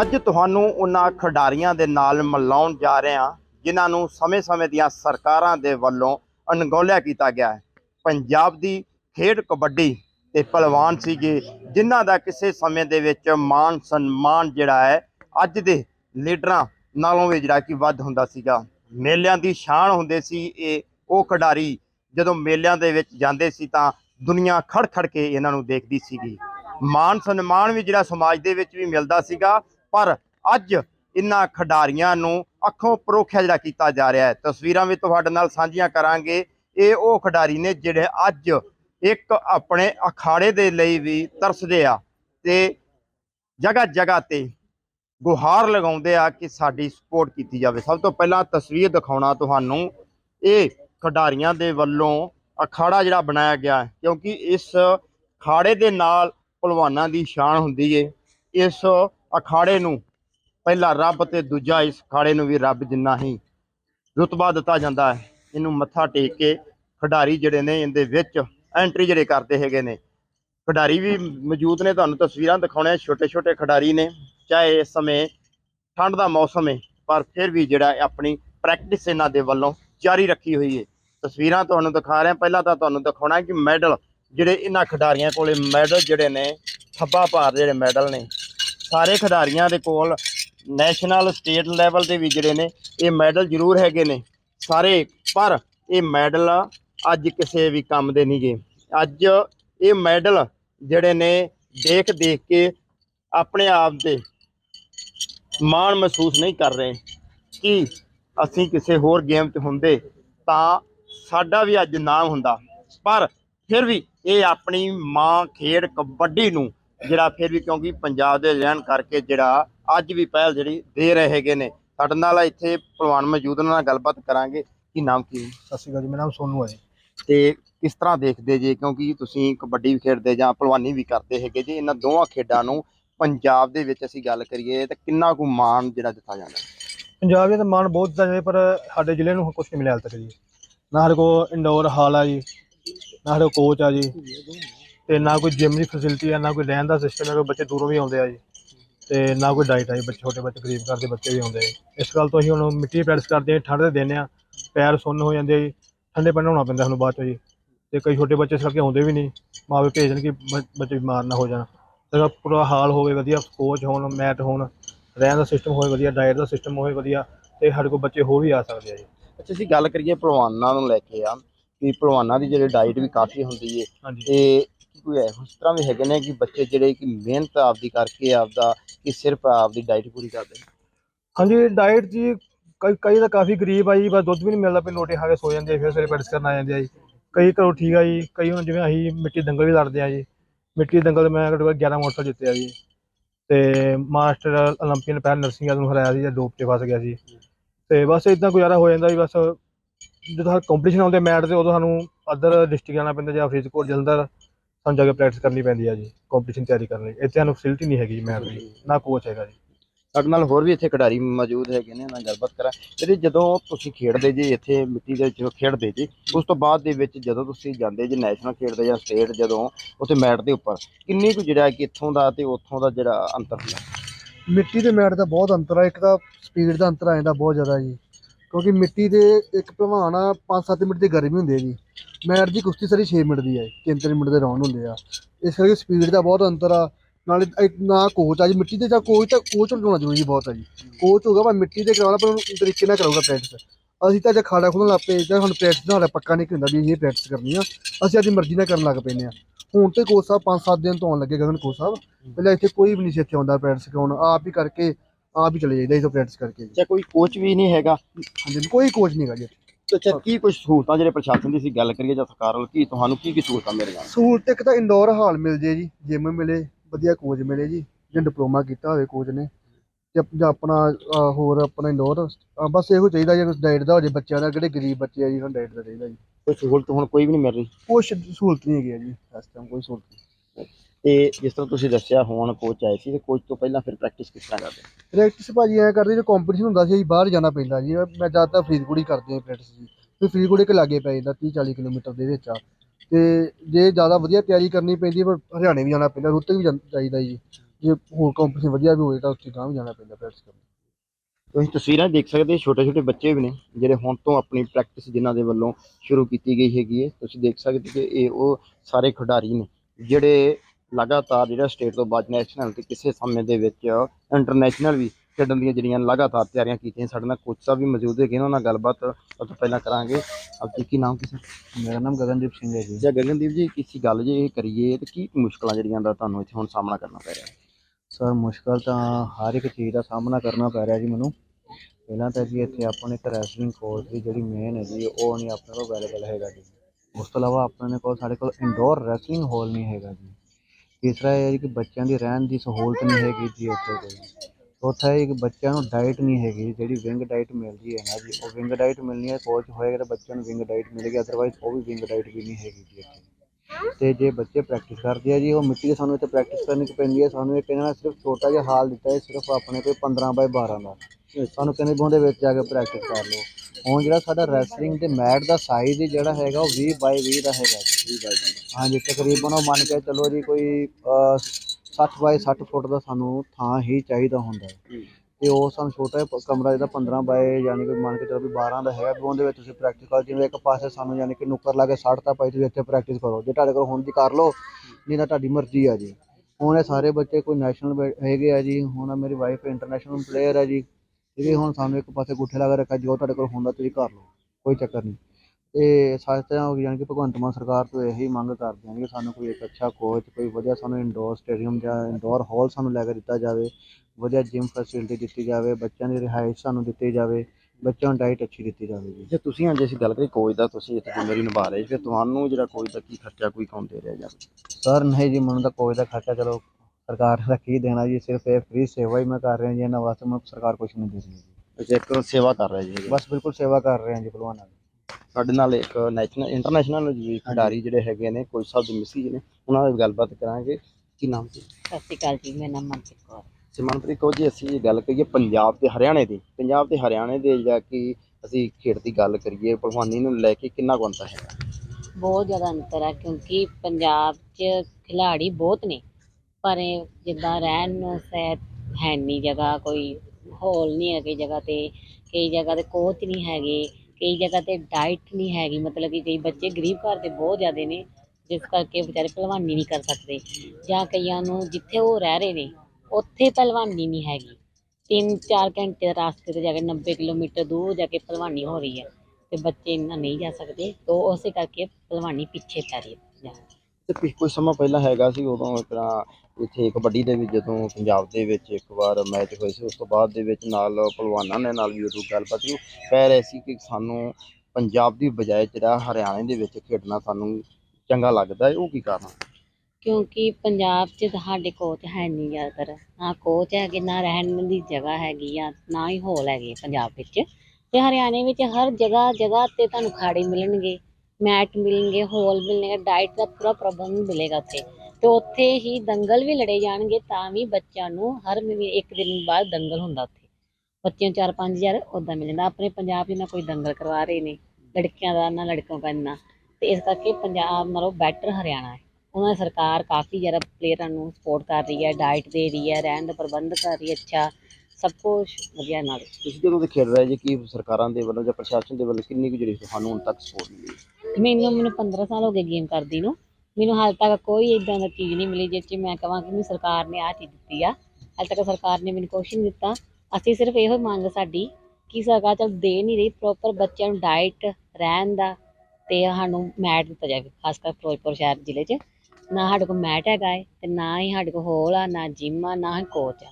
ਅੱਜ ਤੁਹਾਨੂੰ ਉਹਨਾਂ ਖਿਡਾਰੀਆਂ ਦੇ ਨਾਲ ਮਿਲਾਉਣ ਜਾ ਰਹੇ ਹਾਂ, ਜਿਨ੍ਹਾਂ ਨੂੰ ਸਮੇਂ-ਸਮੇਂ ਦੀਆਂ ਸਰਕਾਰਾਂ ਦੇ ਵੱਲੋਂ ਅਣਗੌਲਿਆ ਕੀਤਾ ਗਿਆ ਹੈ। ਪੰਜਾਬ ਦੀ ਖੇਡ ਕਬੱਡੀ ਤੇ ਪਹਿਲਵਾਨ ਸੀਗੇ, ਜਿਨ੍ਹਾਂ ਦਾ ਕਿਸੇ ਸਮੇਂ ਦੇ ਵਿੱਚ ਮਾਨ ਸਨਮਾਨ ਜਿਹੜਾ ਹੈ, ਅੱਜ ਦੇ ਲੀਡਰਾਂ ਨਾਲੋਂ ਵੀ ਜਿਹੜਾ ਕਿ ਵੱਧ ਹੁੰਦਾ ਸੀਗਾ। ਮੇਲਿਆਂ ਦੀ ਸ਼ਾਨ ਹੁੰਦੇ ਸੀ ਇਹ, ਉਹ ਖਿਡਾਰੀ ਜਦੋਂ ਮੇਲਿਆਂ ਦੇ ਵਿੱਚ ਜਾਂਦੇ ਸੀ ਤਾਂ ਦੁਨੀਆ ਖੜ ਖੜ ਕੇ ਇਹਨਾਂ ਨੂੰ ਦੇਖਦੀ ਸੀਗੀ। ਮਾਨ ਸਨਮਾਨ ਵੀ ਜਿਹੜਾ ਸਮਾਜ ਦੇ ਵਿੱਚ ਵੀ ਮਿਲਦਾ ਸੀਗਾ ਪਰ ਅੱਜ ਇਹਨਾਂ ਖਿਡਾਰੀਆਂ ਨੂੰ ਅੱਖੋਂ ਪਰੋਖਿਆ ਜਿਹੜਾ ਕੀਤਾ ਜਾ ਰਿਹਾ ਹੈ। ਤਸਵੀਰਾਂ ਵੀ ਤੁਹਾਡੇ ਨਾਲ ਸਾਂਝੀਆਂ ਕਰਾਂਗੇ। ਇਹ ਉਹ ਖਿਡਾਰੀ ਨੇ ਜਿਹੜੇ ਅੱਜ ਇੱਕ ਆਪਣੇ ਅਖਾੜੇ ਦੇ ਲਈ ਵੀ ਤਰਸਦੇ ਆ ਤੇ ਜਗ੍ਹਾ ਜਗ੍ਹਾ ਤੇ ਗੁਹਾਰ ਲਗਾਉਂਦੇ ਆ ਕਿ ਸਾਡੀ ਸਪੋਰਟ ਕੀਤੀ ਜਾਵੇ। ਸਭ ਤੋਂ ਪਹਿਲਾਂ ਤਸਵੀਰ ਦਿਖਾਉਣਾ ਤੁਹਾਨੂੰ। ਇਹ ਖਿਡਾਰੀਆਂ ਦੇ ਵੱਲੋਂ ਅਖਾੜਾ ਜਿਹੜਾ ਬਣਾਇਆ ਗਿਆ ਹੈ, ਕਿਉਂਕਿ ਇਸ ਅਖਾੜੇ ਦੇ ਨਾਲ ਪਹਿਲਵਾਨਾਂ ਦੀ ਸ਼ਾਨ ਹੁੰਦੀ ਏ। ਇਸ ਅਖਾੜੇ ਨੂੰ, ਪਹਿਲਾ ਰੱਬ ਤੇ ਦੂਜਾ ਇਸ ਅਖਾੜੇ ਨੂੰ ਵੀ ਰੱਬ ਜਿੰਨਾ ਹੀ ਰੁਤਬਾ ਦਿੱਤਾ ਜਾਂਦਾ ਹੈ। ਇਹਨੂੰ ਮੱਥਾ ਟੇਕ ਕੇ ਖਿਡਾਰੀ ਜਿਹੜੇ ਨੇ, ਇਹਦੇ ਵਿੱਚ ਐਂਟਰੀ ਜਿਹੜੇ ਕਰਦੇ ਹੈਗੇ ਨੇ, ਖਿਡਾਰੀ ਵੀ ਮੌਜੂਦ ਨੇ। ਤੁਹਾਨੂੰ ਤਸਵੀਰਾਂ ਦਿਖਾਉਣੇ ਛੋਟੇ ਛੋਟੇ ਖਿਡਾਰੀ ਨੇ, ਚਾਹੇ ਇਸ ਸਮੇਂ ਠੰਡ ਦਾ ਮੌਸਮ ਹੈ ਪਰ ਫਿਰ ਵੀ ਜਿਹੜਾ ਆਪਣੀ ਪ੍ਰੈਕਟਿਸ ਇਹਨਾਂ ਦੇ ਵੱਲੋਂ ਜਾਰੀ ਰੱਖੀ ਹੋਈ ਹੈ ਤਸਵੀਰਾਂ ਤੁਹਾਨੂੰ ਦਿਖਾ ਰਹੇ ਹਾਂ ਪਹਿਲਾਂ ਤਾਂ ਤੁਹਾਨੂੰ ਦਿਖਾਉਣਾ ਕਿ ਮੈਡਲ ਜਿਹੜੇ ਇਹਨਾਂ ਖਿਡਾਰੀਆਂ ਕੋਲੇ ਮੈਡਲ ਜਿਹੜੇ ਨੇ, ਥੱਬਾ ਭਾਰ ਦੇ ਜਿਹੜੇ ਮੈਡਲ ਨੇ ਸਾਰੇ ਖਿਡਾਰੀਆਂ ਦੇ ਕੋਲ ਨੈਸ਼ਨਲ ਸਟੇਟ ਲੈਵਲ 'ਤੇ ਵੀ ਜਿਹੜੇ ਨੇ, ਇਹ ਮੈਡਲ ਜ਼ਰੂਰ ਹੈਗੇ ਨੇ ਸਾਰੇ, ਪਰ ਇਹ ਮੈਡਲ ਅੱਜ ਕਿਸੇ ਵੀ ਕੰਮ ਦੇ ਨਹੀਂ ਗਏ ਅੱਜ ਇਹ ਮੈਡਲ ਜਿਹੜੇ ਨੇ, ਦੇਖ ਦੇਖ ਕੇ ਆਪਣੇ ਆਪ ਦੇ ਮਾਣ ਮਹਿਸੂਸ ਨਹੀਂ ਕਰ ਰਹੇ ਕਿ ਅਸੀਂ ਕਿਸੇ ਹੋਰ ਗੇਮ 'ਚ ਹੁੰਦੇ ਤਾਂ ਸਾਡਾ ਵੀ ਅੱਜ ਨਾਮ ਹੁੰਦਾ। ਪਰ ਫਿਰ ਵੀ ਇਹ ਆਪਣੀ ਮਾਂ ਖੇਡ ਕਬੱਡੀ ਨੂੰ ਜਿਹੜਾ ਫਿਰ ਵੀ ਕਿਉਂਕਿ ਪੰਜਾਬ ਦੇ ਰਹਿਣ ਕਰਕੇ ਜਿਹੜਾ ਅੱਜ ਵੀ ਪਹਿਲ ਜਿਹੜੀ ਦੇ ਰਹੇ ਹੈਗੇ ਨੇ। ਸਾਡੇ ਨਾਲ ਇੱਥੇ ਪਹਿਲਵਾਨ ਮੌਜੂਦ ਉਹਨਾਂ ਨਾਲ ਗੱਲਬਾਤ ਕਰਾਂਗੇ। ਕੀ ਨਾਮ ਕੀ? ਸਤਿ ਸ਼੍ਰੀ ਅਕਾਲ ਜੀ ਮੇਰਾ ਨਾਮ ਸੋਨੂ ਹੈ ਜੀ। ਤੇ ਕਿਸ ਤਰ੍ਹਾਂ ਦੇਖਦੇ ਜੇ ਕਿਉਂਕਿ ਤੁਸੀਂ ਕਬੱਡੀ ਵੀ ਖੇਡਦੇ ਜਾਂ ਪਹਿਲਵਾਨੀ ਵੀ ਕਰਦੇ ਹੈਗੇ ਜੀ ਇਹਨਾਂ ਦੋਵਾਂ ਖੇਡਾਂ ਨੂੰ ਪੰਜਾਬ ਦੇ ਵਿੱਚ ਅਸੀਂ ਗੱਲ ਕਰੀਏ ਤਾਂ ਕਿੰਨਾ ਕੁ ਮਾਣ ਜਿਹੜਾ ਦਿੱਤਾ ਜਾਂਦਾ? ਪੰਜਾਬ ਦੇ ਤਾਂ ਮਾਣ ਬਹੁਤ ਜ਼ਿਆਦਾ ਹੈ ਪਰ ਸਾਡੇ ਜ਼ਿਲ੍ਹੇ ਨੂੰ ਕੁਝ ਨਹੀਂ ਮਿਲਿਆ ਹਾਲ ਤੱਕ ਜੀ। ਨਾ ਸਾਡੇ ਕੋਲ ਇੰਡੋਰ ਹਾਲ ਆ ਜੀ ਨਾ ਸਾਡੇ ਕੋਚ ਆ ਜੀ। ਤੇ ਨਾ ਕੋਈ ਜਿਮ ਦੀ ਫੈਸਿਲਿਟੀ ਆ ਨਾ ਕੋਈ ਰਹਿਣ ਦਾ ਸਿਸਟਮ ਹੈ ਕੋਈ ਬੱਚੇ ਦੂਰੋਂ ਵੀ ਆਉਂਦੇ ਆ ਜੀ। ਤੇ ਨਾ ਕੋਈ ਡਾਈਟ ਆ ਜੀ ਬੱਚੇ ਛੋਟੇ ਬੱਚੇ ਗਰੀਬ ਘਰ ਦੇ ਬੱਚੇ ਵੀ ਆਉਂਦੇ ਆ ਜੀ। ਇਸ ਗੱਲ ਤੋਂ ਅਸੀਂ ਹੁਣ ਮਿੱਟੀ ਦੀ ਪ੍ਰੈਕਟਿਸ ਕਰਦੇ ਹਾਂ ਠੰਡ ਦੇ ਦਿਨ ਆ ਪੈਰ ਸੁੰਨ ਹੋ ਜਾਂਦੇ ਆ ਜੀ। ਠੰਡੇ ਪਾਣੀ ਨਹਾਉਣਾ ਪੈਂਦਾ ਸਾਨੂੰ ਬਾਅਦ ਚੋਂ ਜੀ। ਤੇ ਕਈ ਛੋਟੇ ਬੱਚੇ ਇਸ ਕਰਕੇ ਆਉਂਦੇ ਵੀ ਨਹੀਂ ਮਾਪੇ ਭੇਜਣ ਕਿ ਬ- ਬੱਚੇ ਬਿਮਾਰ ਨਾ ਹੋ ਜਾਣ। ਤੇ ਪੂਰਾ ਹਾਲ ਹੋਵੇ ਵਧੀਆ ਕੋਚ ਹੋਣ ਮੈਟ ਹੋਣ ਰਹਿਣ ਦਾ ਸਿਸਟਮ ਹੋਵੇ ਵਧੀਆ ਡਾਈਟ ਦਾ ਸਿਸਟਮ ਹੋਵੇ ਵਧੀਆ ਤੇ ਸਾਡੇ ਕੋਲ ਬੱਚੇ ਹੋਰ ਵੀ ਆ ਸਕਦੇ ਆ ਜੀ। ਅੱਛਾ ਅਸੀਂ ਗੱਲ ਕਰੀਏ ਪਹਿਲਵਾਨਾਂ ਨੂੰ ਲੈ ਕੇ ਆ ਕਿ ਪਹਿਲਵਾਨਾਂ ਦੀ ਜਿਹੜੀ ਡਾਈਟ ਵੀ ਕਾਫੀ ਹੁੰਦੀ ਹੈ ਹਾਂਜੀ। ਤੇ ਬਾਕੀ ਕੋਈ ਇਸ ਤਰ੍ਹਾਂ ਵੀ ਹੈਗੇ ਨੇ ਕਿ ਬੱਚੇ ਜਿਹੜੇ ਕਿ ਮਿਹਨਤ ਆਪਦੀ ਕਰਕੇ ਆਪਦਾ ਕਿ ਸਿਰਫ ਆਪਦੀ ਡਾਈਟ ਪੂਰੀ ਕਰਦੇ ਹਾਂਜੀ ਡਾਈਟ ਜੀ ਕਈ ਕਈ ਤਾਂ ਕਾਫੀ ਗਰੀਬ ਆ ਜੀ, ਬਸ ਦੁੱਧ ਵੀ ਨਹੀਂ ਮਿਲਦਾ ਪਈ ਲੋਟੇ ਖਾ ਕੇ ਸੋ ਜਾਂਦੇ ਫਿਰ ਸਵੇਰੇ ਪ੍ਰੈਕਟਿਸ ਕਰਨ ਆ ਜਾਂਦੇ ਆ ਜੀ। ਕਈ ਘਰੋਂ ਠੀਕ ਆ ਜੀ, ਕਈ ਹੁਣ ਜਿਵੇਂ ਅਸੀਂ ਮਿੱਟੀ ਦੰਗਲ ਵੀ ਲੜਦੇ ਆ ਜੀ। ਮਿੱਟੀ ਦੰਗਲ ਮੈਂ ਘੱਟੋ ਘੱਟ 11 ਮੋਟਰ ਜਿੱਤਿਆ ਜੀ। ਤੇ ਮਾਸਟਰ 올림픽ਨ ਪਹਿਲ ਨਰਸਿੰਘਾ ਨੂੰ ਹਰਾਇਆ ਸੀ, ਜਾਂ ਡੋਪ ਤੇ ਫਸ ਗਿਆ ਸੀ। ਤੇ ਬਸ ਇਦਾਂ ਗੁਜ਼ਾਰਾ ਹੋ ਜਾਂਦਾ ਜੀ, ਬਸ ਜਦੋਂ ਹਰ ਕੰਪੀਟੀਸ਼ਨ ਆਉਂਦੇ ਮੈਟ ਤੇ, ਉਦੋਂ ਸਾਨੂੰ ਅਦਰ ਡਿਸਟ੍ਰਿਕਟ ਜਾਣਾ ਪੈਂਦਾ, ਜਾਂ ਫਰੀਦਕੋਟ, ਜਲੰਧਰ। ਸਾਨੂੰ ਜਾ ਕੇ ਪ੍ਰੈਕਟਿਸ ਕਰਨੀ ਪੈਂਦੀ ਆ ਜੀ ਕੰਪੀਟੀਸ਼ਨ ਤਿਆਰੀ ਕਰਨ ਲਈ। ਇੱਥੇ ਸਾਨੂੰ ਫੈਸਿਲਿਟੀ ਨਹੀਂ ਹੈਗੀ ਮੈਟ ਦੀ ਨਾ ਕੋਚ ਹੈਗਾ ਜੀ। ਸਾਡੇ ਨਾਲ ਹੋਰ ਵੀ ਇੱਥੇ ਖਿਡਾਰੀ ਮੌਜੂਦ ਹੈਗੇ ਨੇ ਉਹਨਾਂ ਨਾਲ ਗੱਲਬਾਤ ਕਰਾਂ। ਜਿਹੜੇ ਜਦੋਂ ਤੁਸੀਂ ਖੇਡਦੇ ਜੀ ਇੱਥੇ ਮਿੱਟੀ ਦੇ ਵਿੱਚ ਖੇਡਦੇ ਜੀ ਉਸ ਤੋਂ ਬਾਅਦ ਦੇ ਵਿੱਚ ਜਦੋਂ ਤੁਸੀਂ ਜਾਂਦੇ ਜੀ ਨੈਸ਼ਨਲ ਖੇਡਦੇ ਜਾਂ ਸਟੇਟ ਜਦੋਂ ਉੱਥੇ ਮੈਟ ਦੇ ਉੱਪਰ ਕਿੰਨੀ ਕੁ ਜਿਹੜਾ ਕਿ ਇੱਥੋਂ ਦਾ ਤੇ ਉੱਥੋਂ ਦਾ ਜਿਹੜਾ ਅੰਤਰ ਹੁੰਦਾ? ਮਿੱਟੀ ਦੇ ਮੈਟ ਦਾ ਬਹੁਤ ਅੰਤਰ ਆ ਇੱਕ ਤਾਂ ਸਪੀਡ ਦਾ ਅੰਤਰ ਆ ਜਾਂਦਾ ਬਹੁਤ ਜ਼ਿਆਦਾ ਜੀ। ਕਿਉਂਕਿ ਮਿੱਟੀ ਦੇ ਇੱਕ ਭਲਵਾਨ ਆ 5-7 ਮਿੰਟ ਦੀ ਗਰਮੀ ਹੁੰਦੀ ਹੈ ਜੀ। ਮੈਟ ਦੀ ਕੁਸ਼ਤੀ ਸਾਰੀ 6 ਮਿੰਟ ਦੀ ਹੈ 3-3 ਮਿੰਟ ਦੇ ਰਾਉਂਡ ਹੁੰਦੇ ਆ। ਇਸ ਕਰਕੇ ਸਪੀਡ ਦਾ ਬਹੁਤ ਅੰਤਰ ਆ। ਨਾਲੇ ਨਾ ਕੋਚ ਆ ਜੀ, ਮਿੱਟੀ 'ਤੇ ਜਾਂ ਕੋਚ ਤਾਂ ਕੋਚ ਹੋਣਾ ਜ਼ਰੂਰੀ ਬਹੁਤ ਆ ਜੀ। ਕੋਚ ਹੋਗਾ ਪਰ ਮਿੱਟੀ 'ਤੇ ਕਰਾਉਣਾ, ਪਰ ਉਹਨੂੰ ਤਰੀਕੇ ਨਾਲ ਕਰਾਊਗਾ ਪ੍ਰੈਕਟਿਸ ਅਸੀਂ ਤਾਂ ਜੇ ਖਾੜਾ ਖੋਲਣ ਲੱਗ ਪਏ, ਜਾਂ ਸਾਨੂੰ ਪ੍ਰੈਕਟਿਸ ਦਾ ਸਾਡਾ ਪੱਕਾ ਨਹੀਂ ਹੁੰਦਾ ਵੀ ਇਹ ਪ੍ਰੈਕਟਿਸ ਕਰਨੀ ਆ। ਅਸੀਂ ਅੱਜ ਮਰਜ਼ੀ ਨਾਲ ਕਰਨ ਲੱਗ ਪੈਂਦੇ ਆ। ਹੁਣ ਤੇ ਕੋਚ ਸਾਹਿਬ 5-7 ਦਿਨ ਤੋਂ ਆਉਣ ਲੱਗੇ ਗਗਨ ਕੋਚ ਸਾਹਿਬ। ਪਹਿਲਾਂ ਇੱਥੇ ਕੋਈ ਵੀ ਨਹੀਂ ਸੀ ਇੱਥੇ ਆਉਂਦਾ ਪ੍ਰੈਕਟਿਸ ਕਰਾਉਣ। ਆਪ ਹੀ ਕਰਕੇ ਆਪ ਹੀ ਚਲੇ ਜਾਈਦਾ ਤੋਂ ਪ੍ਰੈਕਟਿਸ ਕਰਕੇ ਜੀ। ਕੋਈ ਕੋਚ ਵੀ ਨਹੀਂ ਹੈਗਾ? ਹਾਂਜੀ ਕੋਈ ਕੋਚ ਨਹੀਂ ਗਾ ਜੀ। ਤੇ ਅੱਛਾ ਕੀ ਕੁਝ ਸਹੂਲਤਾਂ ਜਿਹੜੇ ਪ੍ਰਸ਼ਾਸਨ ਦੀ ਅਸੀਂ ਗੱਲ ਕਰੀਏ ਜਾਂ ਸਰਕਾਰ ਵੱਲ ਕੀ ਤੁਹਾਨੂੰ ਕੀ ਕੀ ਸਹੂਲਤਾਂ ਮਿਲ ਰਹੀਆਂ ਸਹੂਲਤ ਇੱਕ ਤਾਂ ਇੰਡੋਰ ਹਾਲ ਮਿਲ ਜੇ ਜੀ ਜਿਮ ਮਿਲੇ ਵਧੀਆ ਕੋਚ ਮਿਲੇ ਜੀ ਜਿਹਨੇ ਡਿਪਲੋਮਾ ਕੀਤਾ ਹੋਵੇ ਕੋਚ ਨੇ ਤੇ ਆਪ- ਜਾਂ ਆਪਣਾ ਅਹ, ਹੋਰ ਆਪਣਾ ਇੰਡੋਰ ਬਸ ਇਹੋ ਚਾਹੀਦਾ ਜੇ ਡਾਈਟ ਦਾ ਹੋ ਜੇ ਬੱਚਿਆਂ ਦਾ ਜਿਹੜੇ ਗਰੀਬ ਬੱਚੇ ਆ ਜੀ ਉਹਨਾਂ ਡਾਈਟ ਦਾ ਚਾਹੀਦਾ ਜੀ। ਕੋਈ ਸਹੂਲਤ ਹੁਣ ਕੋਈ ਵੀ ਨਹੀਂ ਮਿਲ ਰਹੀ? ਕੁਛ ਸਹੂਲਤ ਨਹੀਂ ਹੈਗੀ ਆ ਜੀ ਇਸ ਟਾਈਮ ਕੋਈ ਸਹੂਲਤ ਨਹੀਂ। ਤੇ ਜਿਸ ਤਰ੍ਹਾਂ ਤੁਸੀਂ ਦੱਸਿਆ ਹੁਣ ਕੋਚ ਆਏ ਸੀ ਤੇ ਕੋਚ ਤੋਂ ਪਹਿਲਾਂ ਫਿਰ ਪ੍ਰੈਕਟਿਸ ਕਿਸ ਤਰ੍ਹਾਂ ਕਰਦੇ? ਪ੍ਰੈਕਟਿਸ ਭਾਜੀ ਐ ਕਰਦੇ ਜੇ ਕੰਪੀਟੀਸ਼ਨ ਹੁੰਦਾ ਸੀ ਅਸੀਂ ਬਾਹਰ ਜਾਣਾ ਪੈਂਦਾ ਜੀ ਮੈਂ ਜ਼ਿਆਦਾਤਰ ਫਰੀਦਕੋਟ ਹੀ ਕਰਦੇ ਹਾਂ ਪ੍ਰੈਕਟਿਸ ਜੀ। ਫਿਰ ਫਰੀਦਕੋਟ ਇੱਕ ਲਾਗੇ ਪੈ ਜਾਂਦਾ 30 40 ਕਿਲੋਮੀਟਰ ਦੇ ਵਿੱਚ ਆ। ਤੇ ਜੇ ਜ਼ਿਆਦਾ ਵਧੀਆ ਤਿਆਰੀ ਕਰਨੀ ਪੈਂਦੀ ਹੈ ਪਰ ਹਰਿਆਣੇ ਵੀ ਜਾਣਾ ਪੈਂਦਾ ਰੋਹਤਕ ਵੀ ਜਾਈਦਾ ਜੀ। ਜੇ ਹੋਰ ਕੰਪਨੀ ਵਧੀਆ ਵੀ ਹੋਏ ਤਾਂ ਉੱਥੇ ਗਾਂਹ ਵੀ ਜਾਣਾ ਪੈਂਦਾ ਪ੍ਰੈਕਟਿਸ ਕਰਨ। ਤੁਸੀਂ ਤਸਵੀਰਾਂ ਦੇਖ ਸਕਦੇ ਛੋਟੇ ਛੋਟੇ ਬੱਚੇ ਵੀ ਨੇ ਜਿਹੜੇ ਹੁਣ ਤੋਂ ਆਪਣੀ ਪ੍ਰੈਕਟਿਸ ਜਿਨ੍ਹਾਂ ਦੇ ਵੱਲੋਂ ਸ਼ੁਰੂ ਕੀਤੀ ਗਈ ਹੈਗੀ ਹੈ। ਤੁਸੀਂ ਦੇਖ ਸਕਦੇ ਕਿ ਇਹ ਉਹ ਸਾਰੇ ਖਿਡਾਰੀ ਨੇ ਜਿਹੜੇ ਲਗਾਤਾਰ ਜਿਹੜਾ ਸਟੇਟ ਤੋਂ ਬਾਅਦ ਨੈਸ਼ਨਲ ਤੇ ਕਿਸੇ ਸਮੇਂ ਦੇ ਵਿੱਚ ਇੰਟਰਨੈਸ਼ਨਲ ਵੀ ਖੇਡਣ ਦੀਆਂ ਜਿਹੜੀਆਂ ਲਗਾਤਾਰ ਤਿਆਰੀਆਂ ਕੀਤੀਆਂ ਸਾਡੇ ਨਾਲ ਕੋਚ ਸਾਹਿਬ ਵੀ ਮੌਜੂਦ ਹੈਗੇ ਨੇ ਉਹਨਾਂ ਨਾਲ ਗੱਲਬਾਤ ਉਹ ਤੋਂ ਪਹਿਲਾਂ ਕਰਾਂਗੇ। ਆਪ ਜੀ ਕੀ ਨਾਮ ਕੀ ਸਰ? ਮੇਰਾ ਨਾਮ ਗਗਨਦੀਪ ਸਿੰਘ ਹੈ ਜੀ। ਜਾਂ ਗਗਨਦੀਪ ਜੀ ਕਿਸੇ ਗੱਲ ਜੇ ਇਹ ਕਰੀਏ ਤੇ ਕੀ ਮੁਸ਼ਕਲਾਂ ਜਿਹੜੀਆਂ ਦਾ ਤੁਹਾਨੂੰ ਇੱਥੇ ਹੁਣ ਸਾਹਮਣਾ ਕਰਨਾ ਪੈ ਰਿਹਾ? ਸਰ ਮੁਸ਼ਕਲ ਤਾਂ ਹਰ ਇੱਕ ਚੀਜ਼ ਦਾ ਸਾਹਮਣਾ ਕਰਨਾ ਪੈ ਰਿਹਾ ਜੀ ਮੈਨੂੰ। ਪਹਿਲਾਂ ਤਾਂ ਜੀ ਇੱਥੇ ਆਪਣੇ ਇੱਕ ਰੈਸਲਿੰਗ ਕੋਚ ਦੀ ਜਿਹੜੀ ਮੇਨ ਹੈ ਜੀ ਉਹ ਨਹੀਂ ਆਪਣੇ ਕੋਲ ਅਵੇਲੇਬਲ ਹੈਗਾ ਜੀ। ਉਸ ਤੋਂ ਇਲਾਵਾ ਆਪਣੇ ਕੋਲ ਸਾਡੇ ਕੋਲ ਇੰਡੋਰ ਰੈਸਲਿੰਗ ਹਾਲ ਨਹੀਂ ਹੈਗਾ ਜੀ। ਤੀਸਰਾ ਇਹ ਹੈ ਜੀ ਕਿ ਬੱਚਿਆਂ ਦੀ ਰਹਿਣ ਦੀ ਸਹੂਲਤ ਨਹੀਂ ਹੈਗੀ ਜੀ ਉੱਥੇ ਕੋਈ। ਚੌਥਾ ਇਹ ਕਿ ਬੱਚਿਆਂ ਨੂੰ ਡਾਈਟ ਨਹੀਂ ਹੈਗੀ, ਜਿਹੜੀ ਵਿੰਗ ਡਾਈਟ ਮਿਲਦੀ ਹੈ ਨਾ ਜੀ, ਉਹ ਵਿੰਗ ਡਾਈਟ ਮਿਲਣੀ ਹੈ ਕੋਚ ਹੋਏਗਾ ਤਾਂ ਬੱਚਿਆਂ ਨੂੰ ਵਿੰਗ ਡਾਈਟ ਮਿਲੇਗੀ ਅਦਰਵਾਈਜ਼ ਉਹ ਵੀ ਵਿੰਗ ਡਾਈਟ ਵੀ ਨਹੀਂ ਹੈਗੀ ਜੀ ਇੱਥੇ। ਤੇ ਜੇ ਬੱਚੇ ਪ੍ਰੈਕਟਿਸ ਕਰਦੇ ਆ ਜੀ, ਉਹ ਮਿੱਟੀ ਦੇ ਸਾਨੂੰ ਇੱਥੇ ਪ੍ਰੈਕਟਿਸ ਕਰਨੀ ਪੈਂਦੀ ਹੈ, ਸਾਨੂੰ ਇੱਕ ਇਹਨਾਂ ਨੇ ਸਿਰਫ ਛੋਟਾ ਜਿਹਾ ਹਾਲ ਦਿੱਤਾ ਹੈ, ਸਿਰਫ ਆਪਣੇ ਕੋਈ 15 ਬਾਈ 12 ਦਾ। ਸਾਨੂੰ ਕਹਿੰਦੇ ਵੀ ਉਹਦੇ ਵਿੱਚ ਜਾ ਕੇ ਪ੍ਰੈਕਟਿਸ ਕਰ ਲਓ। ਹੁਣ ਜਿਹੜਾ ਸਾਡਾ ਰੈਸਲਿੰਗ ਦੇ ਮੈਟ ਦਾ ਸਾਈਜ਼ ਜਿਹੜਾ ਹੈਗਾ ਉਹ 20 ਬਾਈ 20 ਦਾ ਹੈਗਾ ਜੀ। 20 ਬਾਈ ਹਾਂਜੀ ਤਕਰੀਬਨ ਉਹ ਮੰਨ ਕੇ ਚੱਲੋ ਜੀ ਕੋਈ ਅਹ, 60 ਬਾਈ 60 ਫੁੱਟ ਦਾ ਸਾਨੂੰ ਥਾਂ ਹੀ ਚਾਹੀਦਾ ਹੁੰਦਾ ਹੈ। ਤੇ ਉਹ ਸਾਨੂੰ ਛੋਟਾ ਕਮਰਾ ਜਿਹੜਾ 15 ਬਾਏ ਯਾਨੀ ਕਿ ਮੰਨ ਕੇ ਚੱਲੋ ਵੀ 12 ਦਾ ਹੈਗਾ ਵੀ ਉਹਦੇ ਵਿੱਚ ਤੁਸੀਂ ਪ੍ਰੈਕਟਿਸ ਕਰੋ। ਜਿਵੇਂ ਇੱਕ ਪਾਸੇ ਸਾਨੂੰ ਯਾਨੀ ਕਿ ਨੁੱਕਰ ਲਾ ਕੇ 60 ਤਾਂ ਪਾਈ ਤੁਸੀਂ ਇੱਥੇ ਪ੍ਰੈਕਟਿਸ ਕਰੋ। ਜੇ ਤੁਹਾਡੇ ਕੋਲ ਹੁੰਦੀ ਕਰ ਲਓ ਨਹੀਂ ਤਾਂ ਤੁਹਾਡੀ ਮਰਜ਼ੀ ਆ ਜੀ। ਹੁਣ ਇਹ ਸਾਰੇ ਬੱਚੇ ਕੋਈ ਨੈਸ਼ਨਲ ਹੈਗੇ ਆ ਜੀ ਹੁਣ ਮੇਰੀ ਵਾਈਫ ਇੰਟਰਨੈਸ਼ਨਲ ਪਲੇਅਰ ਹੈ ਜੀ। ਇਹ ਹੁਣ ਸਾਨੂੰ ਇੱਕ ਪਾਸੇ ਗੁੱਠੇ ਲਾ ਕੇ ਰੱਖਿਆ ਜੋ ਤੁਹਾਡੇ ਕੋਲ ਹੁੰਦਾ ਤੁਸੀਂ ਕਰ ਲਓ ਕੋਈ ਚੱਕਰ ਨਹੀਂ। ਤੇ ਸਾਰੇ ਤਰ੍ਹਾਂ ਯਾਨੀ ਕਿ ਭਗਵੰਤ ਮਾਨ ਸਰਕਾਰ ਤੋਂ ਇਹੀ ਮੰਗ ਕਰਦੇ ਹਾਂ ਕਿ ਸਾਨੂੰ ਕੋਈ ਇੱਕ ਅੱਛਾ ਕੋਚ ਕੋਈ ਵਧੀਆ ਸਾਨੂੰ ਇੰਡੋਰ ਸਟੇਡੀਅਮ ਜਾਂ ਇੰਡੋਰ ਹਾਲ ਸਾਨੂੰ ਲੈ ਕੇ ਦਿੱਤਾ ਜਾਵੇ ਵਧੀਆ ਜਿਮ ਫੈਸਿਲਿਟੀ ਦਿੱਤੀ ਜਾਵੇ ਬੱਚਿਆਂ ਦੀ ਰਿਹਾਇਸ਼ ਸਾਨੂੰ ਦਿੱਤੀ ਜਾਵੇ ਬੱਚਿਆਂ ਨੂੰ ਡਾਈਟ ਅੱਛੀ ਦਿੱਤੀ ਜਾਵੇ ਜੀ। ਜੇ ਤੁਸੀਂ ਅੱਜ ਅਸੀਂ ਗੱਲ ਕਰੀ ਕੋਚ ਦਾ ਤੁਸੀਂ ਇੱਥੇ ਜ਼ਿੰਮੇਵਾਰੀ ਨਿਭਾ ਰਹੇ ਫਿਰ ਤੁਹਾਨੂੰ ਜਿਹੜਾ ਕੋਚ ਦਾ ਕੀ ਖਰਚਾ ਕੋਈ ਕੌਣ ਦੇ ਰਿਹਾ ਜਾਂ ਸਰ ਨਹੀਂ ਜੀ ਮੈਨੂੰ ਤਾਂ ਕੋਚ ਦਾ ਖਰਚਾ ਚਲੋ ਸਰਕਾਰ ਦਾ ਕੀ ਦੇਣਾ ਜੀ ਸਿਰਫ ਇਹ ਫ੍ਰੀ ਸੇਵਾ ਹੀ ਮੈਂ ਕਰ ਰਿਹਾ ਜੀ ਇਹਨਾਂ ਵਾਸਤੇ ਮੈਨੂੰ ਸਰਕਾਰ ਕੁਝ ਨਹੀਂ ਦੇ ਰਹੀ ਜੀ। ਅੱਛਾ ਇੱਕ ਸੇਵਾ ਕਰ ਰਹੇ ਜੀ। ਬਸ ਬਿਲਕੁਲ ਸੇਵਾ ਕਰ ਰਹੇ ਹਾਂ ਜੀ ਭਲਵਾਨਾਂ ਦੀ। ਸਾਡੇ ਨਾਲ ਇੱਕ ਨੈਸ਼ਨਲ ਇੰਟਰਨੈਸ਼ਨਲ ਜੀ ਖਿਡਾਰੀ ਜਿਹੜੇ ਹੈਗੇ ਨੇ ਕੋਚ ਸਾਹਿਬ ਦੇ ਮਿਸੀ ਜੀ ਨੇ ਉਹਨਾਂ ਨਾਲ ਗੱਲਬਾਤ ਕਰਾਂਗੇ। ਕੀ ਨਾਮ ਜੀ? ਸਤਿ ਸ਼੍ਰੀ ਅਕਾਲ ਜੀ ਮੇਰਾ ਨਾਮ ਮਨਪ੍ਰੀਤ ਕੌਰ ਸਿਮਰਨਪ੍ਰੀਤ ਕੌਰ ਜੀ ਅਸੀਂ ਇਹ ਗੱਲ ਕਰੀਏ ਪੰਜਾਬ ਤੇ ਹਰਿਆਣੇ ਦੀ ਪੰਜਾਬ ਤੇ ਹਰਿਆਣੇ ਦੇ ਜਿਹੜਾ ਕਿ ਅਸੀਂ ਖੇਡ ਦੀ ਗੱਲ ਕਰੀਏ ਭਲਵਾਨੀ ਨੂੰ ਲੈ ਕੇ ਕਿੰਨਾ ਕੁ ਅੰਤਰ ਹੈ ਬਹੁਤ ਜ਼ਿਆਦਾ ਅੰਤਰ ਹੈ ਕਿਉਂਕਿ ਪੰਜਾਬ 'ਚ ਖਿਲਾੜੀ ਬਹੁਤ ਨੇ। ਪਰ ਇਹ ਜਿੱਦਾਂ ਰਹਿਣ ਨੂੰ ਸਹਿਤ ਹੈ ਨਹੀਂ ਜਗ੍ਹਾ, ਕੋਈ ਹੌਲ ਨਹੀਂ ਹੈਗੀ ਜਗ੍ਹਾ ਤੇ, ਕਈ ਜਗ੍ਹਾ ਤੇ ਕੋਚ ਨਹੀਂ ਹੈਗੇ, ਕਈ ਜਗ੍ਹਾ ਤੇ ਡਾਈਟ ਨਹੀਂ ਹੈਗੀ, ਮਤਲਬ ਕਿ ਕਈ ਬੱਚੇ ਗਰੀਬ ਘਰ ਦੇ ਬਹੁਤ ਜ਼ਿਆਦਾ ਨੇ, ਜਿਸ ਕਰਕੇ ਵਿਚਾਰੇ ਭਲਵਾਨੀ ਨਹੀਂ ਕਰ ਸਕਦੇ। ਜਾਂ ਕਈਆਂ ਨੂੰ ਜਿੱਥੇ ਉਹ ਰਹਿ ਰਹੇ ਨੇ, ਉੱਥੇ ਭਲਵਾਨੀ ਨਹੀਂ ਹੈਗੀ। ਤਿੰਨ ਚਾਰ ਘੰਟੇ ਦਾ ਰਸਤੇ ਤੇ ਜਾ ਕੇ 90 ਕਿਲੋਮੀਟਰ ਦੂਰ ਜਾ ਕੇ ਭਲਵਾਨੀ ਹੋ ਰਹੀ ਹੈ ਤੇ ਬੱਚੇ ਇੰਨਾ ਨਹੀਂ ਜਾ ਸਕਦੇ, ਤੋਂ ਉਸੇ ਕਰਕੇ ਭਲਵਾਨੀ ਪਿੱਛੇ ਪੈ ਰਹੀ ਹੈ। ਤੇ ਪਿਛ ਕੁਝ ਸਮਾਂ ਪਹਿਲਾਂ ਹੈਗਾ ਸੀ, ਉਦੋਂ ਇੱਕ ਤਰ੍ਹਾਂ ਇੱਥੇ ਕਬੱਡੀ ਦੇ ਵਿੱਚ ਜਦੋਂ ਪੰਜਾਬ ਦੇ ਵਿੱਚ ਇੱਕ ਵਾਰ ਮੈਚ ਹੋਏ ਸੀ, ਉਸ ਤੋਂ ਬਾਅਦ ਦੇ ਵਿੱਚ ਨਾਲ ਪਹਿਲਵਾਨਾਂ ਨੇ ਨਾਲ ਵੀ ਉਦੋਂ ਗੱਲਬਾਤ ਸੀ ਕਹਿ ਰਹੇ ਸੀ ਕਿ ਸਾਨੂੰ ਪੰਜਾਬ ਦੀ ਬਜਾਏ ਜਿਹੜਾ ਹਰਿਆਣੇ ਦੇ ਵਿੱਚ ਖੇਡਣਾ ਸਾਨੂੰ ਚੰਗਾ ਲੱਗਦਾ ਹੈ, ਉਹ ਕੀ ਕਾਰਨ ਕਿਉਂਕਿ ਪੰਜਾਬ 'ਚ ਸਾਡੇ ਕੋਚ ਹੈ ਨਹੀਂ ਜ਼ਿਆਦਾਤਰ। ਨਾ ਕੋਚ ਹੈਗੇ, ਨਾ ਰਹਿਣ ਦੀ ਜਗ੍ਹਾ ਹੈਗੀ ਆ, ਨਾ ਹੀ ਹਾਲ ਹੈਗੇ ਪੰਜਾਬ ਵਿੱਚ। ਤੇ ਹਰਿਆਣੇ ਵਿੱਚ ਹਰ ਜਗ੍ਹਾ ਜਗ੍ਹਾ ਤੇ ਤੁਹਾਨੂੰ ਖਾੜੇ ਮਿਲਣਗੇ ਮੈਟ ਮਿਲਣਗੇ, ਹੋਲ ਮਿਲਣਗੇ ਡਾਈਟ ਦਾ ਪੂਰਾ ਪ੍ਰਬੰਧ ਮਿਲੇਗਾ ਉੱਥੇ। ਤੇ ਉੱਥੇ ਹੀ ਦੰਗਲ ਵੀ ਲੜੇ ਜਾਣਗੇ ਤਾਂ ਵੀ ਬੱਚਿਆਂ ਨੂੰ ਹਰ ਮਹੀਨੇ ਇੱਕ ਦਿਨ ਬਾਅਦ ਦੰਗਲ ਹੁੰਦਾ ਉੱਥੇ। ਬੱਚਿਆਂ ਨੂੰ ਚਾਰ ਪੰਜ ਹਜ਼ਾਰ ਉੱਦਾਂ ਮਿਲ ਜਾਂਦਾ। ਆਪਣੇ ਪੰਜਾਬ 'ਚ ਨਾ ਕੋਈ ਦੰਗਲ ਕਰਵਾ ਰਹੇ ਨੇ ਲੜਕੀਆਂ ਦਾ ਨਾ ਲੜਕੋਂ ਦਾ ਇੰਨਾ। ਤੇ ਇਸ ਕਰਕੇ ਪੰਜਾਬ ਨਾਲੋਂ ਬੈਟਰ ਹਰਿਆਣਾ ਹੈ। ਉਹਨਾਂ ਦੀ ਸਰਕਾਰ ਕਾਫੀ ਜ਼ਿਆਦਾ ਪਲੇਅਰਾਂ ਨੂੰ ਸਪੋਰਟ ਕਰ ਰਹੀ ਹੈ ਡਾਈਟ ਦੇ ਰਹੀ ਹੈ ਰਹਿਣ ਦਾ ਪ੍ਰਬੰਧ ਕਰ ਰਹੀ ਹੈ ਅੱਛਾ ਸਭ ਕੁਝ ਵਧੀਆ ਨਾਲ। ਤੁਸੀਂ ਜਦੋਂ ਦੇ ਖੇਡ ਰਹੇ ਜੀ ਕੀ ਸਰਕਾਰਾਂ ਦੇ ਵੱਲੋਂ ਜਾਂ ਪ੍ਰਸ਼ਾਸਨ ਦੇ ਵੱਲੋਂ ਕਿੰਨੀ ਕੁ ਜਿਹੜੀ ਤੁਹਾਨੂੰ ਹੁਣ ਤੱਕ ਸਪੋਰਟ ਮਿਲੀ? ਮੈਨੂੰ ਮੈਨੂੰ 15 ਸਾਲ ਹੋ ਗਏ ਗੇਮ ਕਰਦੀ ਨੂੰ। ਮੈਨੂੰ ਹਾਲ ਤੱਕ ਕੋਈ ਇਦਾਂ ਦਾ ਚੀਜ਼ ਨਹੀਂ ਮਿਲੀ ਜਿਸ 'ਚ ਮੈਂ ਕਹਾਂ ਕਿ ਮੈਨੂੰ ਸਰਕਾਰ ਨੇ ਆਹ ਚੀਜ਼ ਦਿੱਤੀ ਆ। ਹਾਲ ਤੱਕ ਸਰਕਾਰ ਨੇ ਮੈਨੂੰ ਕੁਛ ਨਹੀਂ ਦਿੱਤਾ। ਅਸੀਂ ਸਿਰਫ ਇਹੋ ਮੰਗ ਸਾਡੀ ਕਿ ਸਰਕਾਰ ਚਲ ਦੇ ਨਹੀਂ ਰਹੀ ਪ੍ਰੋਪਰ ਬੱਚਿਆਂ ਨੂੰ ਡਾਈਟ ਰਹਿਣ ਦਾ ਤੇ ਸਾਨੂੰ ਮੈਟ ਦਿੱਤਾ ਜਾਵੇ, ਖਾਸ ਕਰ ਫਿਰੋਜ਼ਪੁਰ ਸ਼ਹਿਰ ਜ਼ਿਲ੍ਹੇ 'ਚ। ਨਾ ਸਾਡੇ ਕੋਲ ਮੈਟ ਹੈਗਾ ਹੈ ਤੇ ਨਾ ਹੀ ਸਾਡੇ ਕੋਲ ਹੋਲ ਆ, ਨਾ ਜਿਮ ਆ, ਨਾ ਹੀ ਕੋਚ ਆ।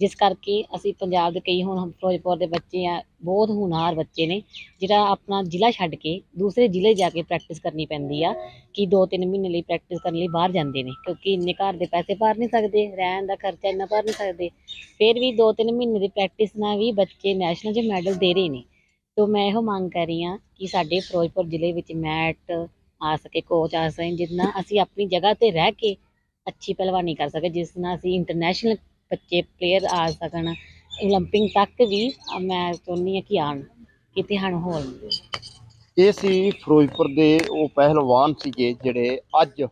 ਜਿਸ ਕਰਕੇ ਅਸੀਂ ਪੰਜਾਬ ਦੇ ਕਈ ਹੁਣ ਫਿਰੋਜ਼ਪੁਰ ਦੇ ਬੱਚੇ ਆ, ਬਹੁਤ ਹੋਣਹਾਰ ਬੱਚੇ ਨੇ, ਜਿਹੜਾ ਆਪਣਾ ਜ਼ਿਲ੍ਹਾ ਛੱਡ ਕੇ ਦੂਸਰੇ ਜ਼ਿਲ੍ਹੇ ਜਾ ਕੇ ਪ੍ਰੈਕਟਿਸ ਕਰਨੀ ਪੈਂਦੀ ਆ, ਕਿ 2-3 ਮਹੀਨੇ ਲਈ ਪ੍ਰੈਕਟਿਸ ਕਰਨ ਲਈ ਬਾਹਰ ਜਾਂਦੇ ਨੇ, ਕਿਉਂਕਿ ਇੰਨੇ ਘਰ ਦੇ ਪੈਸੇ ਭਰ ਨਹੀਂ ਸਕਦੇ, ਰਹਿਣ ਦਾ ਖਰਚਾ ਇੰਨਾ ਭਰ ਨਹੀਂ ਸਕਦੇ, ਫਿਰ ਵੀ 2-3 ਮਹੀਨੇ ਦੀ ਪ੍ਰੈਕਟਿਸ ਨਾਲ ਵੀ ਬੱਚੇ ਨੈਸ਼ਨਲ 'ਚ ਮੈਡਲ ਦੇ ਰਹੇ ਨੇ, ਤੋਂ ਮੈਂ ਇਹੋ ਮੰਗ ਕਰ ਰਹੀ ਹਾਂ ਕਿ ਸਾਡੇ ਫਿਰੋਜ਼ਪੁਰ ਜ਼ਿਲ੍ਹੇ ਵਿੱਚ ਮੈਟ ਆ ਸਕੇ ਕੋਚ ਆ ਸਕੇ ਜਿੰਨਾ ਅਸੀਂ ਆਪਣੀ ਜਗ੍ਹਾ ਤੇ ਰਹਿ ਕੇ ਅੱਛੀ ਪਹਿਲਵਾਨੀ ਕਰ ਸਕੇ ਜਿਸ ਨਾਲ ਅਸੀਂ ਇੰਟਰਨੈਸ਼ਨਲ ਬੱਚੇ ਪਲੇਅਰ ਆ ਸਕਣ। ਓਲੰਪਿਕ ਤੱਕ ਵੀ ਮੈਂ ਚਾਹੁੰਦੀ ਹਾਂ ਕਿ ਆਉਣ, ਕਿਤੇ ਹਨ ਹੋਲ ਇਹ ਸੀ ਫਿਰੋਜ਼ਪੁਰ ਦੇ ਉਹ ਪਹਿਲਵਾਨ ਸੀਗੇ ਜਿਹੜੇ ਅੱਜ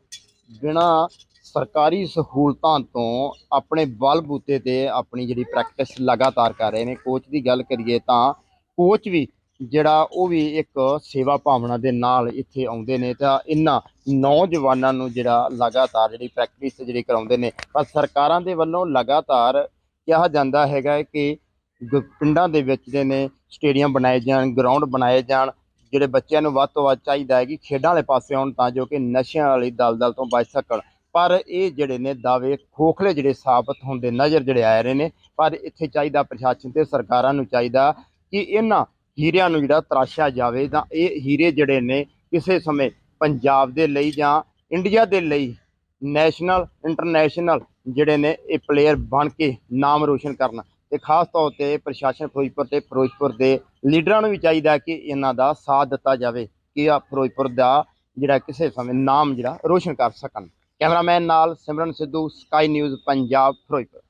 ਬਿਨਾਂ ਸਰਕਾਰੀ ਸਹੂਲਤਾਂ ਤੋਂ ਆਪਣੇ ਬਲ ਬੂਤੇ ਤੇ ਆਪਣੀ ਜਿਹੜੀ ਪ੍ਰੈਕਟਿਸ ਲਗਾਤਾਰ ਕਰ ਰਹੇ ਨੇ। ਕੋਚ ਦੀ ਗੱਲ ਕਰੀਏ ਤਾਂ ਕੋਚ ਵੀ ਜਿਹੜਾ ਉਹ ਵੀ ਇੱਕ ਸੇਵਾ ਭਾਵਨਾ ਦੇ ਨਾਲ ਇੱਥੇ ਆਉਂਦੇ ਨੇ ਤਾਂ ਇਹਨਾਂ ਨੌਜਵਾਨਾਂ ਨੂੰ ਜਿਹੜਾ ਲਗਾਤਾਰ ਜਿਹੜੀ ਪ੍ਰੈਕਟਿਸ ਜਿਹੜੀ ਕਰਾਉਂਦੇ ਨੇ, ਪਰ ਸਰਕਾਰਾਂ ਦੇ ਵੱਲੋਂ ਲਗਾਤਾਰ ਕਿਹਾ ਜਾਂਦਾ ਹੈਗਾ ਕਿ ਗ- ਪਿੰਡਾਂ ਦੇ ਵਿੱਚ ਦੇ ਨੇ ਸਟੇਡੀਅਮ ਬਣਾਏ ਜਾਣ ਗਰਾਊਂਡ ਬਣਾਏ ਜਾਣ, ਜਿਹੜੇ ਬੱਚਿਆਂ ਨੂੰ ਵੱਧ ਤੋਂ ਵੱਧ ਚਾਹੀਦਾ ਹੈ ਕਿ ਖੇਡਾਂ ਵਾਲੇ ਪਾਸੇ ਆਉਣ ਤਾਂ ਜੋ ਕਿ ਨਸ਼ਿਆਂ ਵਾਲੀ ਦਲਦਲ ਤੋਂ ਬਚ ਸਕਣ। ਪਰ ਇਹ ਜਿਹੜੇ ਨੇ ਦਾਅਵੇ ਖੋਖਲੇ ਜਿਹੜੇ ਸਾਬਤ ਹੁੰਦੇ ਨਜ਼ਰ ਜਿਹੜੇ ਆ ਰਹੇ ਨੇ, ਪਰ ਇੱਥੇ ਚਾਹੀਦਾ ਪ੍ਰਸ਼ਾਸਨ ਤੇ ਸਰਕਾਰਾਂ ਨੂੰ ਚਾਹੀਦਾ ਕਿ ਇਹਨਾਂ ਹੀਰਿਆਂ ਨੂੰ ਜਿਹੜਾ ਤਰਾਸ਼ਿਆ ਜਾਵੇ ਤਾਂ ਇਹ ਹੀਰੇ ਜਿਹੜੇ ਨੇ ਕਿਸੇ ਸਮੇਂ ਪੰਜਾਬ ਦੇ ਲਈ ਜਾਂ ਇੰਡੀਆ ਦੇ ਲਈ ਨੈਸ਼ਨਲ, ਇੰਟਰਨੈਸ਼ਨਲ ਜਿਹੜੇ ਨੇ ਇਹ ਪਲੇਅਰ ਬਣ ਕੇ ਨਾਮ ਰੋਸ਼ਨ ਕਰਨ ਤੇ ਖਾਸ ਤੌਰ ਤੇ ਪ੍ਰਸ਼ਾਸਨ ਫਿਰੋਜ਼ਪੁਰ ਤੇ ਫਿਰੋਜ਼ਪੁਰ ਦੇ ਲੀਡਰਾਂ ਨੂੰ ਵੀ ਚਾਹੀਦਾ ਕਿ ਇਹਨਾਂ ਦਾ ਸਾਥ ਦਿੱਤਾ ਜਾਵੇ ਕਿ ਆ ਫਿਰੋਜ਼ਪੁਰ ਦਾ ਜਿਹੜਾ ਕਿਸੇ ਸਮੇਂ ਨਾਮ ਜਿਹੜਾ ਰੋਸ਼ਨ ਕਰ ਸਕਣ। ਕੈਮਰਾਮੈਨ ਨਾਲ ਸਿਮਰਨ ਸਿੱਧੂ ਸਕਾਈ ਨਿਊਜ਼ ਪੰਜਾਬ, ਫਿਰੋਜ਼ਪੁਰ।